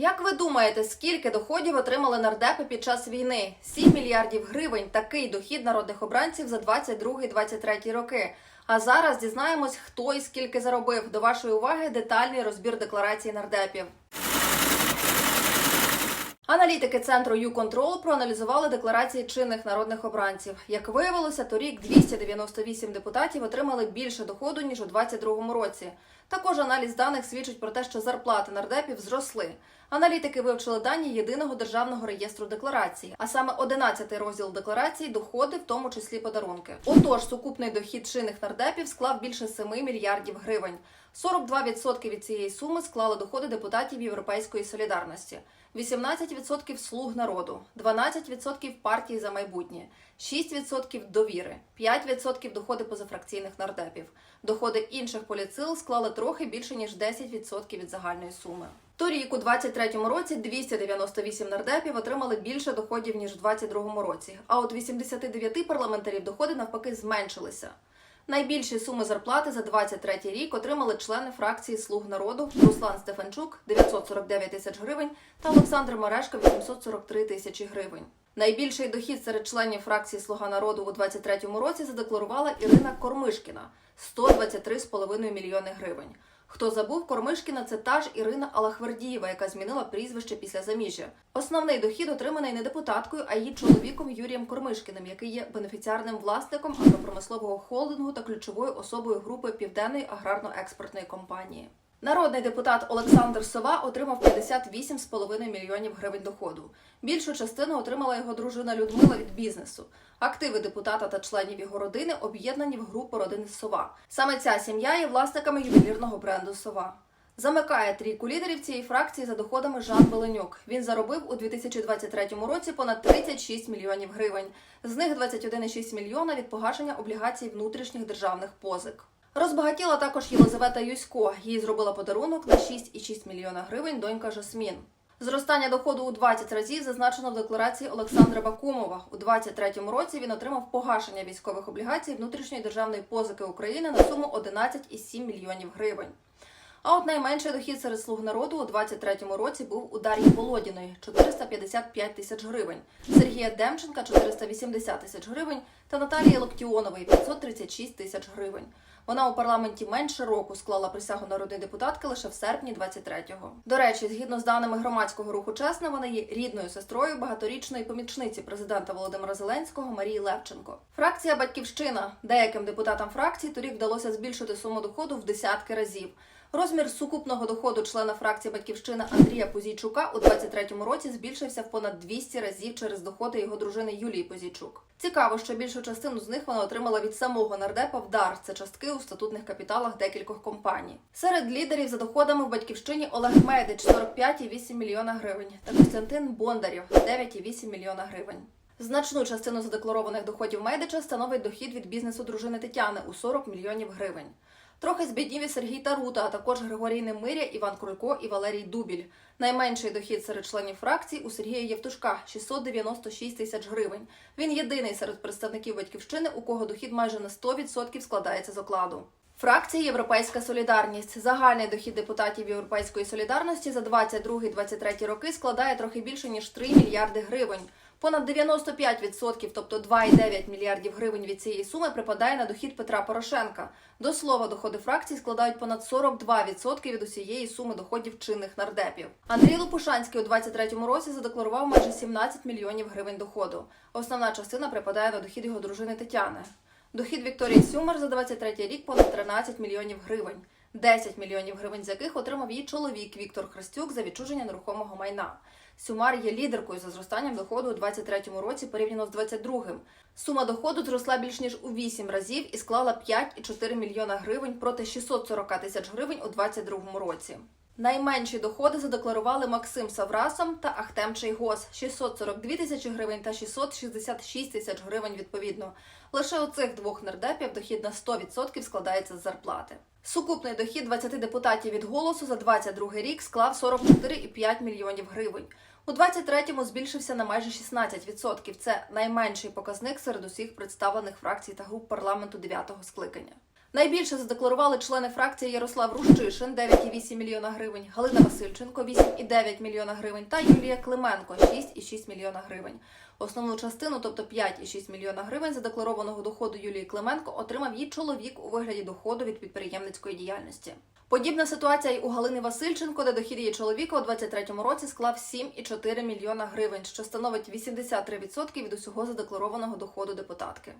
Як ви думаєте, скільки доходів отримали нардепи під час війни? 7 мільярдів гривень. Такий дохід народних обранців за 22-23 роки. А зараз дізнаємось, хто і скільки заробив. До вашої уваги детальний розбір декларації нардепів. Аналітики центру YouControl проаналізували декларації чинних народних обранців. Як виявилося, торік 298 депутатів отримали більше доходу ніж у 2022 році. Також аналіз даних свідчить про те, що зарплати нардепів зросли. Аналітики вивчили дані єдиного державного реєстру декларацій, а саме 11 розділ декларації доходи, в тому числі подарунки. Отож, сукупний дохід чинних нардепів склав більше 7 мільярдів гривень. 42% від цієї суми склали доходи депутатів Європейської солідарності. 18% слуг народу, 12% партії за майбутнє, 6% довіри, 5% доходи позафракційних нардепів. Доходи інших поліцил склали трохи більше ніж 10% від загальної суми. Торік у 23-му році 298 нардепів отримали більше доходів ніж у 22-му році. А от 89 парламентарів доходи навпаки зменшилися. Найбільші суми зарплати за 23 рік отримали члени фракції Слуг народу Руслан Стефанчук 949 тисяч гривень та Олександр Марешко 843 тисячі гривень. Найбільший дохід серед членів фракції Слуга народу у 23 році задекларувала Ірина Кормишкіна 123,5 мільйони гривень. Хто забув Кормишкіна, це та ж Ірина Алахвердієва, яка змінила прізвище після заміжжя. Основний дохід отриманий не депутаткою, а її чоловіком Юрієм Кормишкіним, який є бенефіціарним власником агропромислового холдингу та ключовою особою групи Південної аграрно-експортної компанії. Народний депутат Олександр Сова отримав 58,5 мільйонів гривень доходу. Більшу частину отримала його дружина Людмила від бізнесу. Активи депутата та членів його родини об'єднані в групу родини Сова. Саме ця сім'я є власниками ювелірного бренду Сова. Замикає трійку лідерів цієї фракції за доходами Жан Беленюк. Він заробив у 2023 році понад 36 мільйонів гривень. З них 21,6 мільйона від погашення облігацій внутрішніх державних позик. Розбагатіла також Єлизавета Юсько. Їй зробила подарунок на 6,6 мільйона гривень донька Жасмін. Зростання доходу у 20 разів зазначено в декларації Олександра Бакумова. У 2023 році він отримав погашення військових облігацій внутрішньої державної позики України на суму 11,7 мільйонів гривень. А от найменший дохід серед слуг народу у 23-му році був у Дар'ї Володіної 455 тисяч гривень, Сергія Демченка 480 тисяч гривень та Наталії Локтіонової 536 тисяч гривень. Вона у парламенті менше року склала присягу народної депутатки лише в серпні 23-го. До речі, згідно з даними громадського руху Чесна, вона є рідною сестрою багаторічної помічниці президента Володимира Зеленського Марії Левченко. Фракція Батьківщина деяким депутатам фракції торік вдалося збільшити суму доходу в десятки разів. Розмір сукупного доходу члена фракції Батьківщина Андрія Позійчука у 23-му році збільшився в понад 200 разів через доходи його дружини Юлії Позійчук. Цікаво, що більшу частину з них вона отримала від самого нардепа в дар. Це частки у статутних капіталах декількох компаній. Серед лідерів за доходами в батьківщині Олег Медич 45,8 мільйона гривень та Костянтин Бондарєв 9,8 мільйона гривень. Значну частину задекларованих доходів Медича становить дохід від бізнесу дружини Тетяни у 40 мільйонів гривень. Трохи збіднів і Сергій Тарута, а також Григорій Немиря, Іван Крулько і Валерій Дубіль. Найменший дохід серед членів фракції у Сергія Євтушка 696 тисяч гривень. Він єдиний серед представників батьківщини, у кого дохід майже на 100% складається з окладу. Фракція Європейська Солідарність. Загальний дохід депутатів Європейської солідарності за 22-23 роки складає трохи більше ніж 3 мільярди гривень. Понад 95%, тобто 2,9 мільярдів гривень від цієї суми припадає на дохід Петра Порошенка. До слова, доходи фракції складають понад 42% від усієї суми доходів чинних нардепів. Андрій Лопушанський у 23-му році задекларував майже 17 мільйонів гривень доходу. Основна частина припадає на дохід його дружини Тетяни. Дохід Вікторії Сюмер за 23 рік понад 13 мільйонів гривень. 10 мільйонів гривень з яких отримав її чоловік Віктор Христюк за відчуження нерухомого майна. Сюмар є лідеркою за зростанням доходу у 23-му році порівняно з 22-м. Сума доходу зросла більш ніж у 8 разів і склала 5,4 мільйона гривень проти 640 тисяч гривень у 22-му році. Найменші доходи задекларували Максим Саврасом та Ахтем Чайгос 642 тисячі гривень та 666 тисяч гривень відповідно. Лише у цих двох нардепів дохід на 100% складається з зарплати. Сукупний дохід 20 депутатів від голосу за 22 рік склав 44,5 мільйонів гривень. У 23-му збільшився на майже 16%. Це найменший показник серед усіх представлених фракцій та груп парламенту 9-го скликання. Найбільше задекларували члени фракції Ярослав Рущишин 9,8 мільйона гривень, Галина Васильченко 8,9 мільйона гривень та Юлія Клименко 6,6 мільйона гривень. Основну частину, тобто 5,6 мільйона гривень задекларованого доходу Юлії Клименко, отримав її чоловік у вигляді доходу від підприємницької діяльності. Подібна ситуація й у Галини Васильченко, де дохід її чоловіка у 23-му році склав 7,4 мільйона гривень, що становить 83% від усього задекларованого доходу депутатки.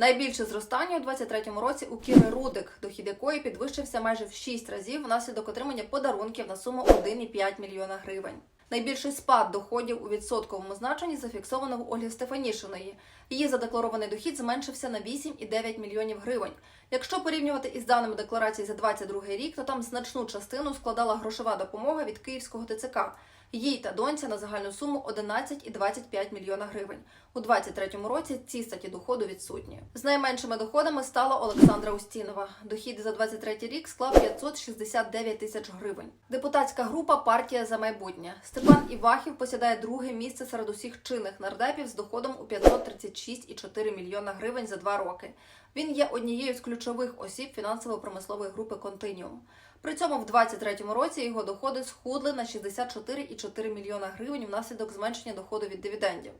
Найбільше зростання у 23-му році у Кіри Рудик, дохід якої підвищився майже в 6 разів внаслідок отримання подарунків на суму 1,5 мільйона гривень. Найбільший спад доходів у відсотковому значенні зафіксовано у Ольги Стефанішиної. Її задекларований дохід зменшився на 8,9 мільйонів гривень. Якщо порівнювати із даними декларації за 22 рік, то там значну частину складала грошова допомога від Київського ТЦК. Їй та доньці на загальну суму 11,25 мільйона гривень. У 23-му році ці статті доходу відсутні. З найменшими доходами стала Олександра Устінова. Дохід за 23 рік склав 569 тисяч гривень. Депутатська група Партія за майбутнє. Степан Івахів посідає друге місце серед усіх чинних нардепів з доходом у 536,4 мільйона гривень за два роки. Він є однією з ключових осіб фінансово-промислової групи Континіум. При цьому в 2023 році його доходи схудли на 64,4 мільйона гривень внаслідок зменшення доходу від дивідендів.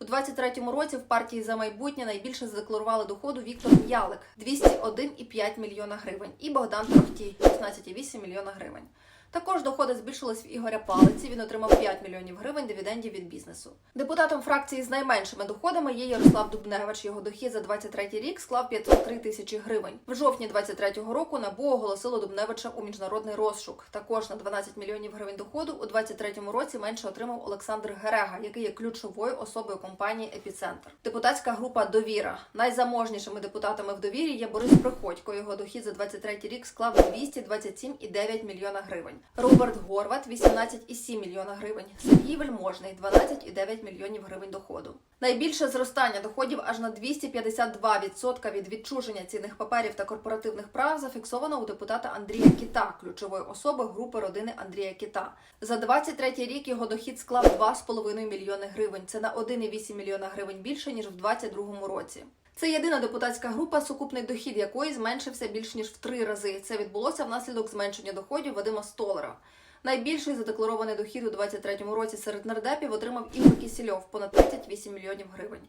У 23-му році в партії за майбутнє найбільше задекларували доходу Віктор Ялик 201,5 мільйона гривень і Богдан Трохтій 16,8 мільйона гривень. Також доходи збільшились в Ігоря Палиці. Він отримав 5 мільйонів гривень дивідендів від бізнесу. Депутатом фракції з найменшими доходами є Ярослав Дубневич. Його дохід за 23 рік склав 503 тисячі гривень. В жовтні 23-го року НАБУ оголосило Дубневича у міжнародний розшук. Також на 12 мільйонів гривень доходу у 23-му році менше отримав Олександр Герега, який є ключовою особою компанії Епіцентр. Депутатська група Довіра. Найзаможнішими депутатами в довірі є Борис Приходько. Його дохід за 23 рік склав 227,9 мільйона гривень. Роберт Горват 18,7 мільйона гривень. Сергій Вельможний 12,9 мільйонів гривень доходу. Найбільше зростання доходів аж на 252% від відчуження цінних паперів та корпоративних прав зафіксовано у депутата Андрія Кіта, ключової особи групи родини Андрія Кіта. За 23 рік його дохід склав 2,5 мільйони гривень. Це на 1,8 мільйона гривень більше ніж в 2022 році. Це єдина депутатська група, сукупний дохід якої зменшився більш ніж в три рази. Це відбулося внаслідок зменшення доходів Вадима Столера. Найбільший задекларований дохід у 23-му році серед нардепів отримав Ігор Кісільов – понад 38 мільйонів гривень.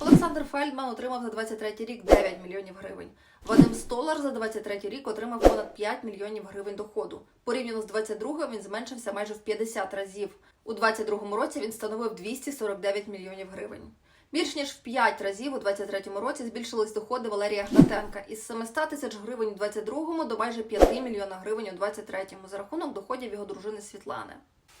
Олександр Фельдман отримав за 23 рік 9 мільйонів гривень. Вадим Столар за 23 рік отримав понад 5 мільйонів гривень доходу. Порівняно з 22-го він зменшився майже в 50 разів. У 22-му році він становив 249 мільйонів гривень. Більш ніж в 5 разів у 23-му році збільшились доходи Валерія Гнатенка із 700 тисяч гривень у 22-му до майже 5 мільйона гривень у 23-му за рахунок доходів його дружини Світлани.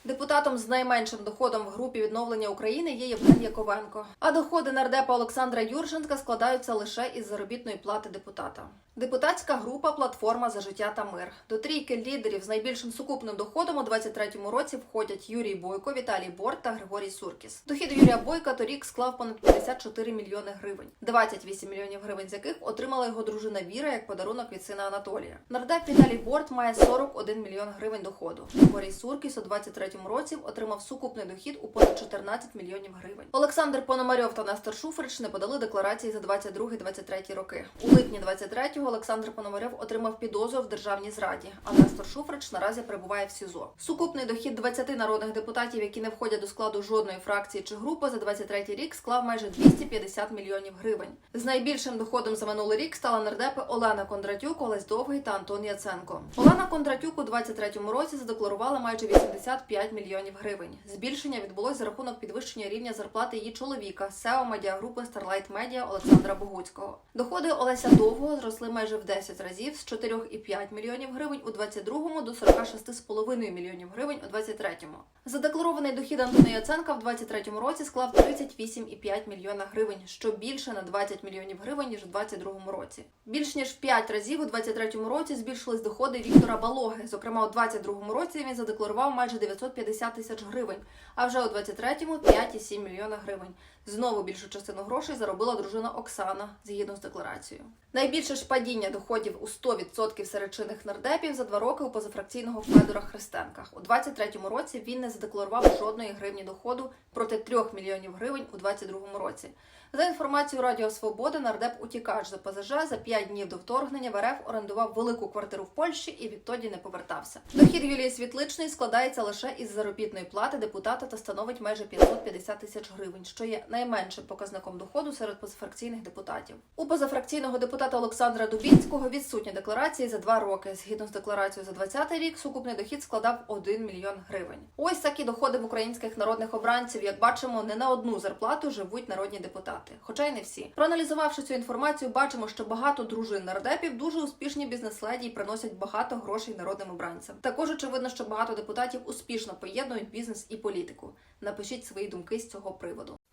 Депутатом з найменшим доходом в групі відновлення України є Євген Яковенко. А доходи нардепа Олександра Юрченка складаються лише із заробітної плати депутата. Депутатська група Платформа за життя та мир. До трійки лідерів з найбільшим сукупним доходом у 23-му році входять Юрій Бойко, Віталій Борт та Григорій Суркіс. Дохід Юрія Бойка торік склав понад 54 мільйони гривень, 28 мільйонів гривень з яких отримала його дружина Віра як подарунок від сина Анатолія. Нардеп Віталій Борт має 41 мільйон гривень доходу. Григорій Суркіс у 23-му році отримав сукупний дохід у понад 14 мільйонів гривень. Олександр Пономарьов та Нестор Шуфрич не подали декларації за 22-23 роки. У липні 23-го Олександр Пономарьов отримав підозру в державній зраді, а Нестор Шуфрич наразі перебуває в СІЗО. Сукупний дохід 20 народних депутатів, які не входять до складу жодної фракції чи групи, за 23 рік склав майже 250 мільйонів гривень. З найбільшим доходом за минулий рік стали нардепи Олена Кондратюк, Олесь Довгий та Антон Яценко. Олена Кондратюк у 23-му році задекларувала майже 85 мільйонів гривень. Збільшення відбулось за рахунок підвищення рівня зарплати її чоловіка, SEO медіагрупи Starlight Media Олександра Богуцького. Доходи Олеся Довгого зросли майже в 10 разів з 4,5 мільйонів гривень у 22-му до 46,5 мільйонів гривень у 23-му. Задекларований дохід Антона Яценка в 23-му році склав 38,5 мільйона гривень, що більше на 20 мільйонів гривень ніж у 22-му році. Більш ніж в 5 разів у 23-му році збільшились доходи Віктора Балоги. Зокрема, у 22-му році він задекларував майже 900 550 тисяч гривень, а вже у 23-му 5,7 мільйона гривень. Знову більшу частину грошей заробила дружина Оксана згідно з декларацією. Найбільше ж падіння доходів у 100% серед чинних нардепів за два роки у позафракційного Федора Христенка. У 23-му році він не задекларував жодної гривні доходу проти 3 мільйонів гривень у 22-му році. За інформацією Радіо Свобода, нардеп утікач за ПЗЖ за 5 днів до вторгнення в РФ орендував велику квартиру в Польщі і відтоді не повертався. Дохід Юлії Світличної складається лише із заробітної плати депутата та становить майже 550 тисяч гривень, що є найменшим показником доходу серед позафракційних депутатів. У позафракційного депутата Олександра Дубінського відсутні декларації за два роки. Згідно з декларацією за 20 рік, сукупний дохід складав 1 мільйон гривень. Ось такі доходи в українських народних обранців. Як бачимо, не на одну зарплату живуть народні депутати, хоча й не всі. Проаналізувавши цю інформацію, бачимо, що багато дружин нардепів дуже успішні бізнес-леді і приносять багато грошей народним обранцям. Також очевидно, що багато депутатів успішно поєднують бізнес і політику. Напишіть свої думки з цього приводу.